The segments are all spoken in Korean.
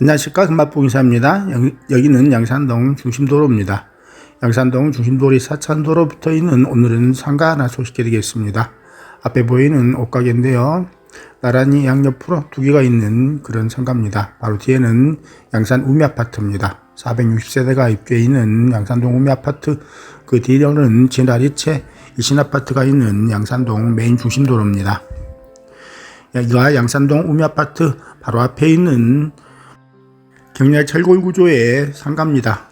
안녕하십니까 금박봉사입니다. 여기는 양산동 중심도로입니다. 양산동 중심도로 사천도로 붙어 있는 오늘은 상가 하나 소식해드리겠습니다. 앞에 보이는 옷가게인데요. 나란히 양옆으로 두 개가 있는 그런 상가입니다. 바로 뒤에는 양산 우미 아파트입니다. 460세대가 입주해 있는 양산동 우미 아파트 그 뒤로는 진아리채 이신 아파트가 있는 양산동 메인 중심도로입니다. 여기가 양산동 우미 아파트 바로 앞에 있는 경량 철골 구조의 상가입니다.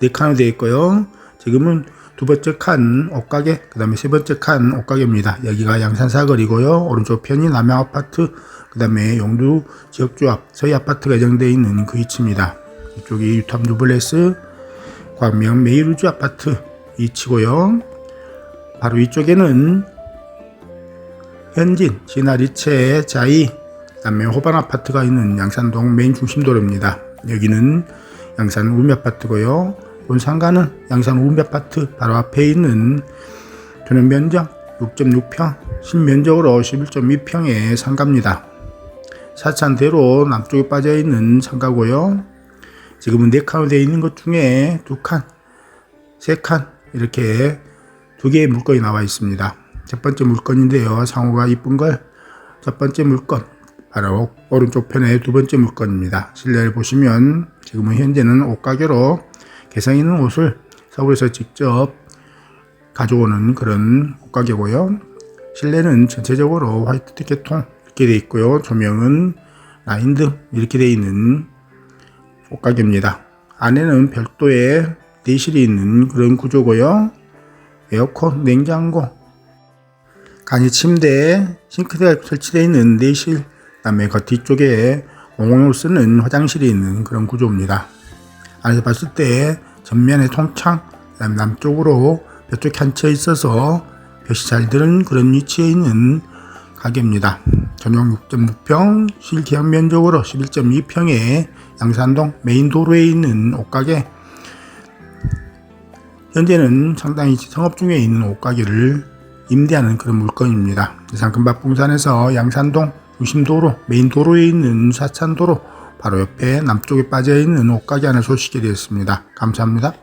네 칸으로 되어 있고요. 지금은 두 번째 칸 옷가게, 그 다음에 세 번째 칸 옷가게입니다. 여기가 양산사거리고요. 오른쪽 편이 남양 아파트, 그 다음에 용두 지역조합 서희 아파트가 예정되어 있는 그 위치입니다. 이쪽이 유탐 두블레스, 광명 메이루즈 아파트 위치고요. 바로 이쪽에는 현진, 진아리체, 자이, 그 다음에 호반 아파트가 있는 양산동 메인 중심도로입니다. 여기는 양산 우미 아파트고요. 본 상가는 양산 우미 아파트 바로 앞에 있는 전용 면적 6.6평, 신면적으로 11.2평의 상가입니다. 사찬대로 남쪽에 빠져 있는 상가고요. 지금은 네 칸으로 되어 있는 것 중에 두 칸, 세 칸 이렇게 두 개의 물건이 나와 있습니다. 첫 번째 물건인데요. 상호가 이쁜 걸 첫 번째 물건 바로 오른쪽 편의 두 번째 물건입니다. 실내를 보시면 지금은 현재는 옷가게로 개성 있는 옷을 서울에서 직접 가져오는 그런 옷가게고요. 실내는 전체적으로 화이트 티켓통 이렇게 되어 있고요. 조명은 라인 등 이렇게 되어 있는 옷가게입니다. 안에는 별도의 내실이 있는 그런 구조고요. 에어컨, 냉장고, 간이 침대, 싱크대가 설치되어 있는 내실, 그다음에 그 뒤쪽에 공용으로 쓰는 화장실이 있는 그런 구조입니다. 안에서 봤을 때 전면에 통창, 그다음에 남쪽으로 벽쪽이 한쳐 있어서 볕이 잘 드는 그런 위치에 있는 가게입니다. 전용 6.6평, 실기형 면적으로 11.2평의 양산동 메인 도로에 있는 옷가게. 현재는 상당히 성업 중에 있는 옷가게를 임대하는 그런 물건입니다. 이상 금박봉산에서 양산동 중심도로 메인 도로에 있는 사찬도로 바로 옆에 남쪽에 빠져 있는 옷가게 하나 소식이 되었습니다. 감사합니다.